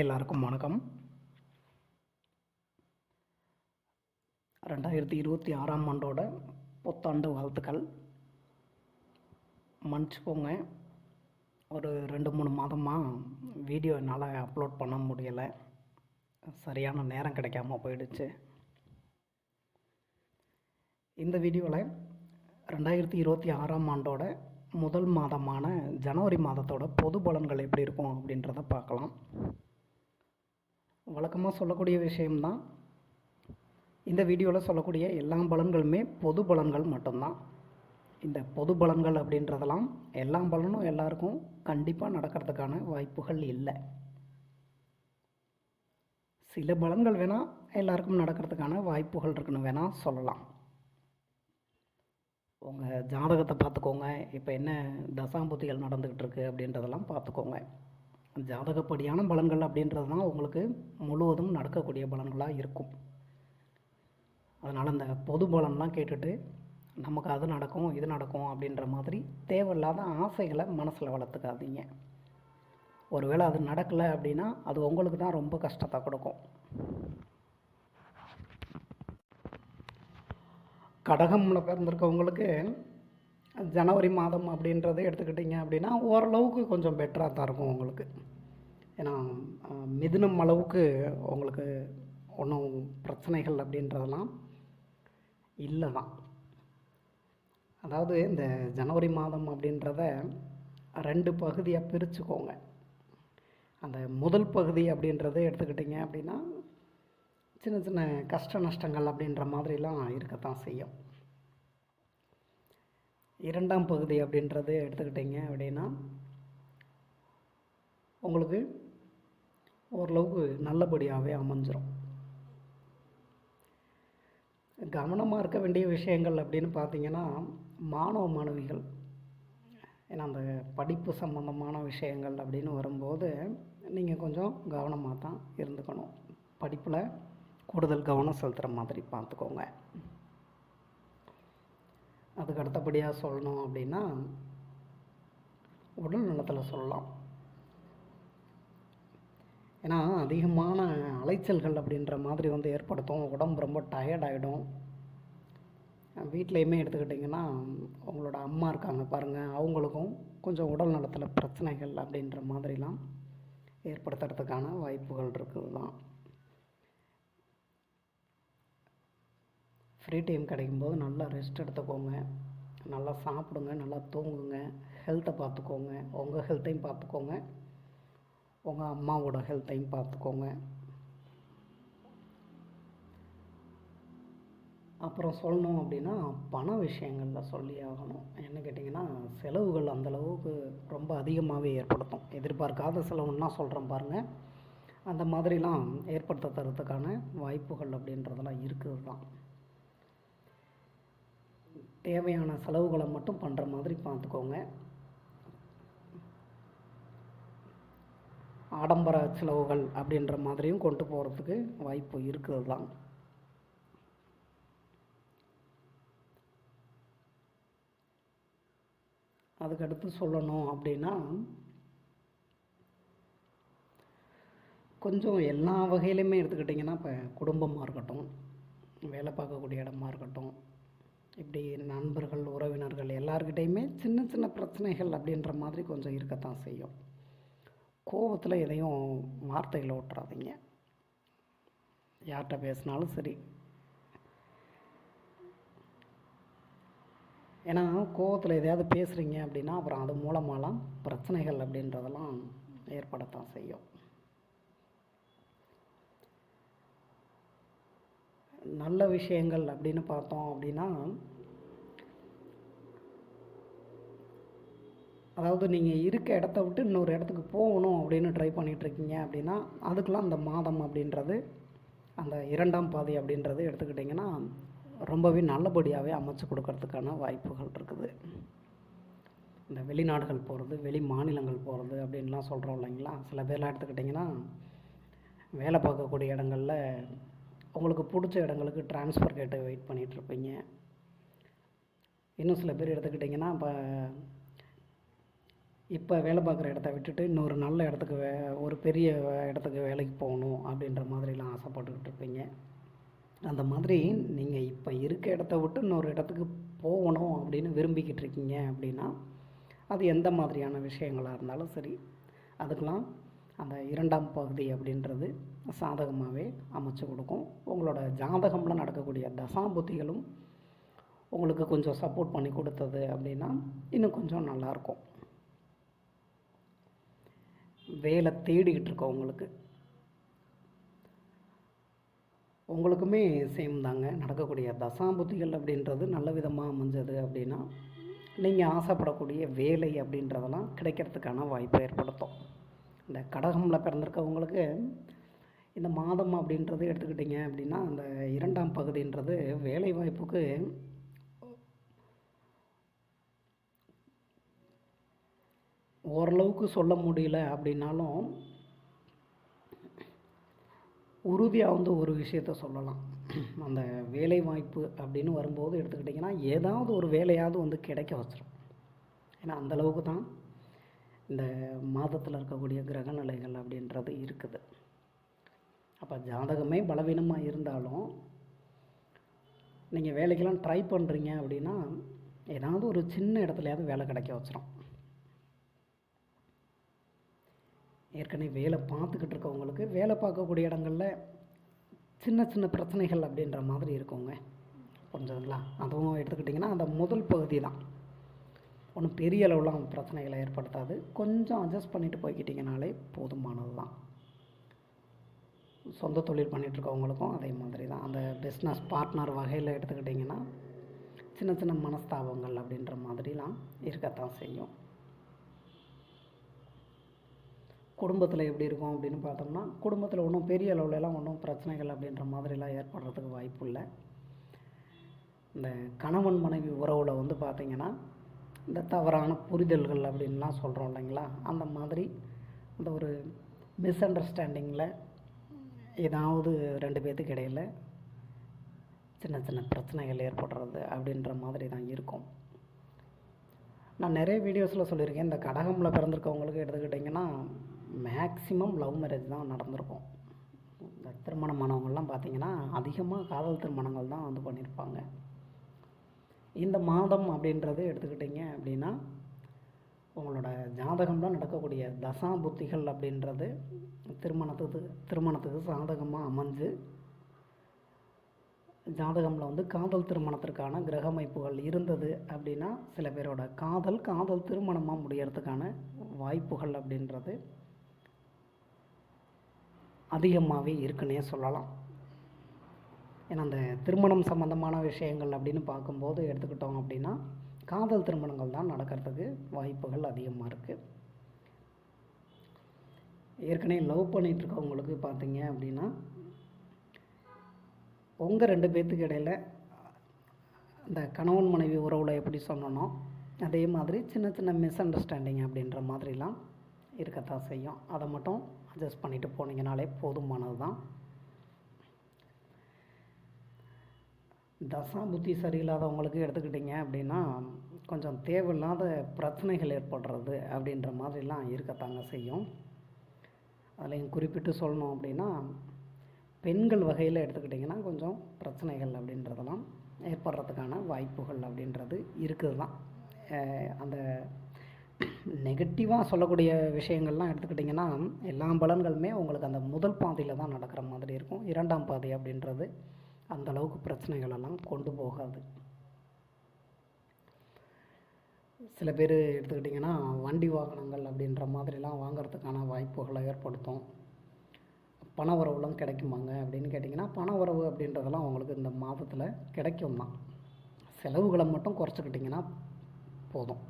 எல்லாருக்கும் வணக்கம். ரெண்டாயிரத்தி இருபத்தி ஆறாம் ஆண்டோட புத்தாண்டு வாழ்த்துக்கள். மன்னிச்சுக்கோங்க ஒரு ரெண்டு மூணு மாதமாக வீடியோ என்னால் அப்லோட் பண்ண முடியலை. சரியான நேரம் கிடைக்காம போயிடுச்சு. இந்த வீடியோவில் ரெண்டாயிரத்தி இருபத்தி ஆறாம் ஆண்டோட முதல் மாதமான ஜனவரி மாதத்தோட பொது பலன்கள் எப்படி இருக்கும் அப்படின்றத பார்க்கலாம். வழக்கமாக சொல்லக்கூடிய விஷயம்தான். இந்த வீடியோவில் சொல்லக்கூடிய எல்லா பலன்களுமே பொது பலன்கள் மட்டும்தான். இந்த பொது பலன்கள் அப்படின்றதெல்லாம் எல்லா பலனும் எல்லாருக்கும் கண்டிப்பாக நடக்கிறதுக்கான வாய்ப்புகள் இல்லை. சில பலன்கள் வேணால் எல்லாருக்கும் நடக்கிறதுக்கான வாய்ப்புகள் இருக்குன்னு வேணால் சொல்லலாம். உங்கள் ஜாதகத்தை பார்த்துக்கோங்க. இப்போ என்ன தசாம்புத்திகள் நடந்துக்கிட்டு இருக்குது அப்படின்றதெல்லாம் பார்த்துக்கோங்க. ஜாதகப்படியான பலன்கள் அப்படின்றது தான் உங்களுக்கு முழுவதும் நடக்கக்கூடிய பலன்களாக இருக்கும். அதனால் அந்த பொது பலன்லாம் கேட்டுட்டு நமக்கு அது நடக்கும் இது நடக்கும் அப்படின்ற மாதிரி தேவையில்லாத ஆசைகளை மனசில் வளர்த்துக்காதீங்க. ஒருவேளை அது நடக்கலை அப்படின்னா அது உங்களுக்கு தான் ரொம்ப கஷ்டத்தை கொடுக்கும். கடகமில் பிறந்திருக்கவங்களுக்கு ஜனவரி மாதம் அப்படின்றத எடுத்துக்கிட்டிங்க அப்படின்னா ஓரளவுக்கு கொஞ்சம் பெட்டராக தான் இருக்கும் உங்களுக்கு. ஏன்னா மிதுனம் அளவுக்கு உங்களுக்கு ஒன்றும் பிரச்சனைகள் அப்படின்றதெல்லாம் இல்லை தான். அதாவது இந்த ஜனவரி மாதம் அப்படின்றத ரெண்டு பகுதியாக பிரிச்சுக்கோங்க. அந்த முதல் பகுதி அப்படின்றத எடுத்துக்கிட்டிங்க அப்படின்னா சின்ன சின்ன கஷ்ட நஷ்டங்கள் அப்படின்ற மாதிரிலாம் இருக்கத்தான் செய்யும். இரண்டாம் பகுதி அப்படின்றது எடுத்துக்கிட்டிங்க அப்படின்னா உங்களுக்கு ஓரளவுக்கு நல்லபடியாகவே அமைஞ்சிரும். கவனமாக இருக்க வேண்டிய விஷயங்கள் அப்படின்னு பார்த்தீங்கன்னா மாணவ மாணவிகள் ஏன்னா அந்த படிப்பு சம்மந்தமான விஷயங்கள் அப்படின்னு வரும்போது நீங்கள் கொஞ்சம் கவனமாக தான் இருந்துக்கணும். படிப்பில் கூடுதல் கவனம் செலுத்துகிற மாதிரி பார்த்துக்கோங்க. அதுக்கு அடுத்தபடியாக சொல்லணும் அப்படின்னா உடல் நலத்தில் சொல்லலாம். ஏன்னா அதிகமான அலைச்சல்கள் அப்படின்ற மாதிரி வந்து ஏற்படுத்தும். உடம்பு ரொம்ப டயர்ட் ஆகிடும் வீட்லேயுமே எடுத்துக்கிட்டிங்கன்னா அவங்களோட அம்மா இருக்காங்க பாருங்கள் அவங்களுக்கும் கொஞ்சம் உடல் நலத்தில் பிரச்சனைகள் அப்படின்ற மாதிரிலாம் ஏற்படுத்துறதுக்கான வாய்ப்புகள் இருக்குது தான் ஃப்ரீ டைம் கிடைக்கும்போது நல்லா ரெஸ்ட் எடுத்துக்கோங்க. நல்லா சாப்பிடுங்க நல்லா தூங்குங்க. ஹெல்த்தை பார்த்துக்கோங்க. உங்கள் ஹெல்த்தையும் பார்த்துக்கோங்க. உங்கள் அம்மாவோட ஹெல்த்தையும் பார்த்துக்கோங்க. அப்புறம் சொல்லணும் அப்படின்னா பண விஷயங்களில் சொல்லி ஆகணும். என்ன கேட்டிங்கன்னா செலவுகள் அந்தளவுக்கு ரொம்ப அதிகமாகவே ஏற்படுத்தும். எதிர்பார்க்காத செலவுன்னா சொல்கிறேன் பாருங்கள் அந்த மாதிரிலாம் ஏற்படுத்த தரத்துக்கான வாய்ப்புகள் அப்படின்றதெல்லாம் இருக்குது தான். தேவையான செலவுகளை மட்டும் பண்ணுற மாதிரி பார்த்துக்கோங்க. ஆடம்பர செலவுகள் அப்படின்ற மாதிரியும் கொண்டு போகிறதுக்கு வாய்ப்பு இருக்குது தான் அதுக்கடுத்து சொல்லணும் அப்படின்னா கொஞ்சம் எல்லா வகையிலையுமே எடுத்துக்கிட்டிங்கன்னா இப்போ குடும்பமாக இருக்கட்டும் வேலை பார்க்கக்கூடிய இடமா இருக்கட்டும் இப்படி நண்பர்கள் உறவினர்கள் எல்லார்கிட்டேயுமே சின்ன சின்ன பிரச்சனைகள் அப்படின்ற மாதிரி கொஞ்சம் இருக்கத்தான் செய்யும். கோவத்தில் எதையும் வார்த்தைகளை ஓட்டுறாதீங்க யார்கிட்ட பேசினாலும் சரி. ஏன்னா கோவத்தில் எதையாவது பேசுகிறீங்க அப்படின்னா அப்புறம் அது மூலமாலாம் பிரச்சனைகள் அப்படின்றதெல்லாம் ஏற்படத்தான் செய்யும். நல்ல விஷயங்கள் அப்படின்னு பார்த்தோம் அப்படின்னா அதாவது நீங்கள் இருக்க இடத்த விட்டு இன்னொரு இடத்துக்கு போகணும் அப்படின்னு ட்ரை பண்ணிகிட்ருக்கீங்க அப்படின்னா அதுக்கெலாம் அந்த மாதம் அப்படின்றது அந்த இரண்டாம் பாதை அப்படின்றது எடுத்துக்கிட்டிங்கன்னா ரொம்பவே நல்லபடியாகவே அமைச்சு கொடுக்கறதுக்கான வாய்ப்புகள் இருக்குது. இந்த வெளிநாடுகள் போகிறது வெளி மாநிலங்கள் போகிறது அப்படின்லாம் சொல்கிறோம் இல்லைங்களா? சில பேர்லாம் எடுத்துக்கிட்டிங்கன்னா வேலை பார்க்கக்கூடிய இடங்களில் உங்களுக்கு பிடிச்ச இடங்களுக்கு ட்ரான்ஸ்ஃபர் கேட்டு வெயிட் பண்ணிகிட்ருப்பீங்க இன்னும் சில பேர் எடுத்துக்கிட்டிங்கன்னா இப்போ இப்போ வேலை பார்க்குற இடத்த விட்டுட்டு இன்னொரு நல்ல இடத்துக்கு வே ஒரு பெரிய இடத்துக்கு வேலைக்கு போகணும் அப்படின்ற மாதிரிலாம் ஆசைப்பட்டுக்கிட்டு இருப்பீங்க. அந்த மாதிரி நீங்கள் இப்போ இருக்க இடத்த விட்டு இன்னொரு இடத்துக்கு போகணும் அப்படின்னு விரும்பிக்கிட்டு இருக்கீங்க அப்படின்னா அது எந்த மாதிரியான விஷயங்களாக இருந்தாலும் சரி அதுக்கெலாம் அந்த இரண்டாம் பகுதி அப்படின்றது சாதகமாகவே அமைச்சு கொடுக்கும். உங்களோட ஜாதகம்ல நடக்கக்கூடிய தசாபுத்திகளும் உங்களுக்கு கொஞ்சம் சப்போர்ட் பண்ணி கொடுத்தது அப்படின்னா இன்னும் கொஞ்சம் நல்லாயிருக்கும். வேலை தேடிக்கிட்டு இருக்கோம் உங்களுக்கு. உங்களுக்குமே சேம் தாங்க. நடக்கக்கூடிய தசாபுத்திகள் அப்படின்றது நல்ல விதமாக அமைஞ்சது அப்படின்னா நீங்கள் ஆசைப்படக்கூடிய வேலை அப்படின்றதெல்லாம் கிடைக்கிறதுக்கான வாய்ப்பை ஏற்படுத்தும். இந்த கடகமில் பிறந்திருக்கவங்களுக்கு இந்த மாதம் அப்படின்றது எடுத்துக்கிட்டிங்க அப்படின்னா அந்த இரண்டாம் பகுதின்றது வேலைவாய்ப்புக்கு ஓரளவுக்கு சொல்ல முடியல அப்படின்னாலும் உறுதியாக வந்து ஒரு விஷயத்த சொல்லலாம். அந்த வேலை வாய்ப்பு அப்படின்னு வரும்போது எடுத்துக்கிட்டிங்கன்னா ஏதாவது ஒரு வேலையாவது வந்து கிடைக்க வச்சிடும் ஏன்னா அந்த அளவுக்கு தான் இந்த மாதத்தில் இருக்கக்கூடிய கிரக நிலைகள் அப்படின்றது இருக்குது. அப்போ ஜாதகமே பலவீனமாக இருந்தாலும் நீங்கள் வேலைக்கெல்லாம் ட்ரை பண்ணுறீங்க அப்படின்னா ஏதாவது ஒரு சின்ன இடத்துலையாவது வேலை கிடைக்க வச்சிடும் ஏற்கனவே வேலை பார்த்துக்கிட்டு இருக்கவங்களுக்கு வேலை பார்க்கக்கூடிய இடங்களில் சின்ன சின்ன பிரச்சனைகள் அப்படின்ற மாதிரி இருக்குங்க. கொஞ்சம்ங்களா அதுவும் எடுத்துக்கிட்டிங்கன்னா அந்த முதல் பகுதி தான். ஒன்றும் பெரிய அளவுலாம் பிரச்சனைகளை ஏற்படுத்தாது. கொஞ்சம் அட்ஜஸ்ட் பண்ணிட்டு போய்க்கிட்டிங்கனாலே போதுமானது தான் சொந்த தொழில் பண்ணிகிட்ருக்கவங்களுக்கும் அதே மாதிரி தான் அந்த பிஸ்னஸ் பார்ட்னர் வகையில் எடுத்துக்கிட்டிங்கன்னா சின்ன சின்ன மனஸ்தாபங்கள் அப்படின்ற மாதிரிலாம் இருக்கத்தான் செய்யும். குடும்பத்தில் எப்படி இருக்கும் அப்படின்னு பார்த்தோம்னா குடும்பத்தில் ஒன்றும் பெரிய அளவுலலாம் ஒன்றும் பிரச்சனைகள் அப்படின்ற மாதிரிலாம் ஏற்படுறதுக்கு வாய்ப்பு இல்லை. இந்த கணவன் மனைவி உறவில் வந்து பார்த்திங்கன்னா இந்த தவறான புரிதல்கள் அப்படின்லாம் சொல்கிறோம் இல்லைங்களா? அந்த மாதிரி அந்த ஒரு மிஸ் அண்டர்ஸ்டாண்டிங்கில் ஏதாவது ரெண்டு பேர்த்துக்கு இடையில் சின்ன சின்ன பிரச்சனைகள் ஏற்படுறது அப்படின்ற மாதிரி தான் இருக்கும். நான் நிறைய வீடியோஸில் சொல்லியிருக்கேன். இந்த கடகமில் பிறந்திருக்கவங்களுக்கு எடுத்துக்கிட்டிங்கன்னா மேக்ஸிமம் லவ் மேரேஜ் தான் நடந்திருக்கும். இந்த திருமணமானவங்கள்லாம் பார்த்திங்கன்னா அதிகமாக காதல் திருமணங்கள் தான் வந்து பண்ணியிருப்பாங்க. இந்த மாதம் அப்படின்றது எடுத்துக்கிட்டிங்க அப்படின்னா உங்களோட ஜாதகம்லாம் நடக்கக்கூடிய தசா புத்திகள் அப்படின்றது திருமணத்துக்கு திருமணத்துக்கு சாதகமாக அமைஞ்சு ஜாதகமில் வந்து காதல் திருமணத்திற்கான கிரக அமைப்புகள் இருந்தது அப்படின்னா சில பேரோட காதல் காதல் திருமணமாக முடியறதுக்கான வாய்ப்புகள் அப்படின்றது அதிகமாகவே இருக்குன்னே சொல்லலாம். ஏன்னா அந்த திருமணம் சம்மந்தமான விஷயங்கள் அப்படின்னு பார்க்கும்போது எடுத்துக்கிட்டோம் அப்படின்னா காதல் திருமணங்கள் தான் நடக்கிறதுக்கு வாய்ப்புகள் அதிகமாக இருக்குது ஏற்கனவே லவ் பண்ணிகிட்ருக்கவங்களுக்கு பார்த்தீங்க அப்படின்னா உங்கள் ரெண்டு பேர்த்துக்கு இடையில இந்த கணவன் மனைவி உறவில் எப்படி சொன்னனோ அதே மாதிரி சின்ன சின்ன மிஸ் அண்டர்ஸ்டாண்டிங் அப்படின்ற மாதிரிலாம் இருக்கத்தான் செய்யும். அதை மட்டும் அட்ஜஸ்ட் பண்ணிவிட்டு போனீங்கனாலே போதுமானது தான் தசா புத்தி சரியில்லாதவங்களுக்கு எடுத்துக்கிட்டிங்க அப்படின்னா கொஞ்சம் தேவையில்லாத பிரச்சனைகள் ஏற்படுறது அப்படின்ற மாதிரிலாம் இருக்கத்தாங்க செய்யும். அதுலேயும் குறிப்பிட்டு சொல்லணும் அப்படின்னா பெண்கள் வகையில் எடுத்துக்கிட்டிங்கன்னா கொஞ்சம் பிரச்சனைகள் அப்படின்றதெல்லாம் ஏற்படுறதுக்கான வாய்ப்புகள் அப்படின்றது இருக்குது தான் அந்த நெகட்டிவாக சொல்லக்கூடிய விஷயங்கள்லாம் எடுத்துக்கிட்டிங்கன்னா எல்லா பலன்களுமே உங்களுக்கு அந்த முதல் பாதையில் தான் நடக்கிற மாதிரி இருக்கும். இரண்டாம் பாதை அப்படின்றது அந்தளவுக்கு பிரச்சனைகளெல்லாம் பிரச்சனைகள் எல்லாம் கொண்டு போகாது. சில பேர் எடுத்துக்கிட்டிங்கன்னா வண்டி வாகனங்கள் அப்படின்ற மாதிரிலாம் வாங்கிறதுக்கான வாய்ப்புகளை ஏற்படுத்தும். பண உறவுலாம் கிடைக்குமாங்க அப்படின்னு கேட்டிங்கன்னா பண உறவு அப்படின்றதெல்லாம் அவங்களுக்கு இந்த மாதத்தில் கிடைக்கும் தான் செலவுகளை மட்டும் குறைச்சிக்கிட்டிங்கன்னா போதும்.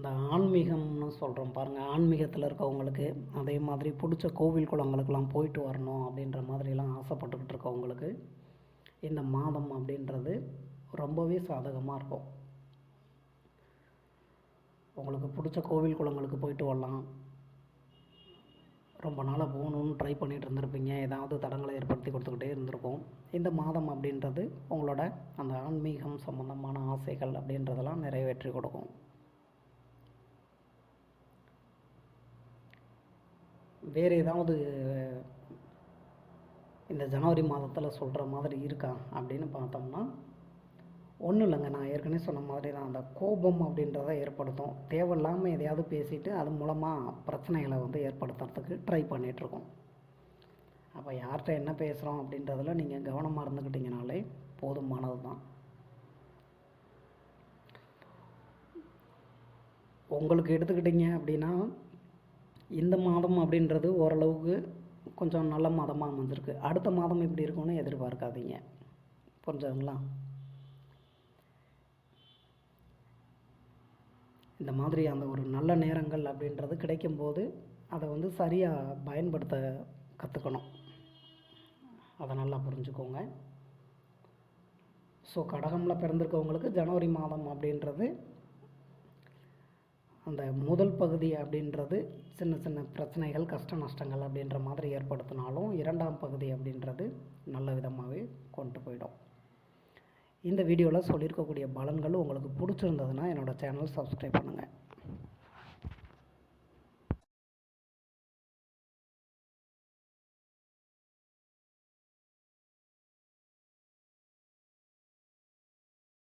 இந்த ஆன்மீகம்னு சொல்கிறோம் பாருங்கள் ஆன்மீகத்தில் இருக்கவங்களுக்கு அதே மாதிரி பிடிச்ச கோவில் குளங்களுக்கெல்லாம் போயிட்டு வரணும் அப்படின்ற மாதிரிலாம் ஆசைப்பட்டுக்கிட்டு இருக்கவங்களுக்கு இந்த மாதம் அப்படின்றது ரொம்பவே சாதகமாக இருக்கும். உங்களுக்கு பிடிச்ச கோவில் குளங்களுக்கு போயிட்டு வரலாம். ரொம்ப நாளாக போகணுன்னு ட்ரை பண்ணிகிட்டு இருந்திருப்பீங்க. ஏதாவது தடங்களை ஏற்படுத்தி கொடுத்துக்கிட்டே இருந்திருக்கும் இந்த மாதம் அப்படின்றது உங்களோட அந்த ஆன்மீகம் சம்பந்தமான ஆசைகள் அப்படின்றதெல்லாம் நிறைவேற்றி கொடுக்கும். வேறு ஏதாவது இந்த ஜனவரி மாதத்தில் சொல்கிற மாதிரி இருக்கா அப்படின்னு பார்த்தோம்னா ஒன்றும் இல்லைங்க. நான் ஏற்கனவே சொன்ன மாதிரி தான் அந்த கோபம் அப்படின்றத ஏற்படுத்தும். தேவையில்லாமல் எதையாவது பேசிட்டு அது மூலமாக பிரச்சனைகளை வந்து ஏற்படுத்துறதுக்கு ட்ரை பண்ணிகிட்ருக்கோம் அப்போ யார்கிட்ட என்ன பேசுகிறோம் அப்படின்றதில் நீங்கள் கவனமாக இருந்துக்கிட்டிங்கனாலே போதுமானது தான் உங்களுக்கு எடுத்துக்கிட்டிங்க அப்படின்னா இந்த மாதம் அப்படின்றது ஓரளவுக்கு கொஞ்சம் நல்ல மாதமாக அமைஞ்சிருக்கு. அடுத்த மாதம் எப்படி இருக்கும்னு எதிர்பார்க்காதீங்க. புரிஞ்சதுங்களா? இந்த மாதிரி அந்த ஒரு நல்ல நேரங்கள் அப்படின்றது கிடைக்கும்போது அதை வந்து சரியாக பயன்படுத்த கற்றுக்கணும் அதை நல்லா புரிஞ்சுக்கோங்க. ஸோ கடகமில் பிறந்திருக்கவங்களுக்கு ஜனவரி மாதம் அப்படின்றது அந்த முதல் பகுதி அப்படின்றது சின்ன சின்ன பிரச்சனைகள் கஷ்ட நஷ்டங்கள் அப்படின்ற மாதிரி ஏற்படுத்தினாலும் இரண்டாம் பகுதி அப்படின்றது நல்ல விதமாகவே கொண்டு போயிடும். இந்த வீடியோவில் சொல்லியிருக்கக்கூடிய பலன்கள் உங்களுக்கு பிடிச்சிருந்ததுன்னா என்னோடய சேனல் சப்ஸ்கிரைப் பண்ணுங்கள்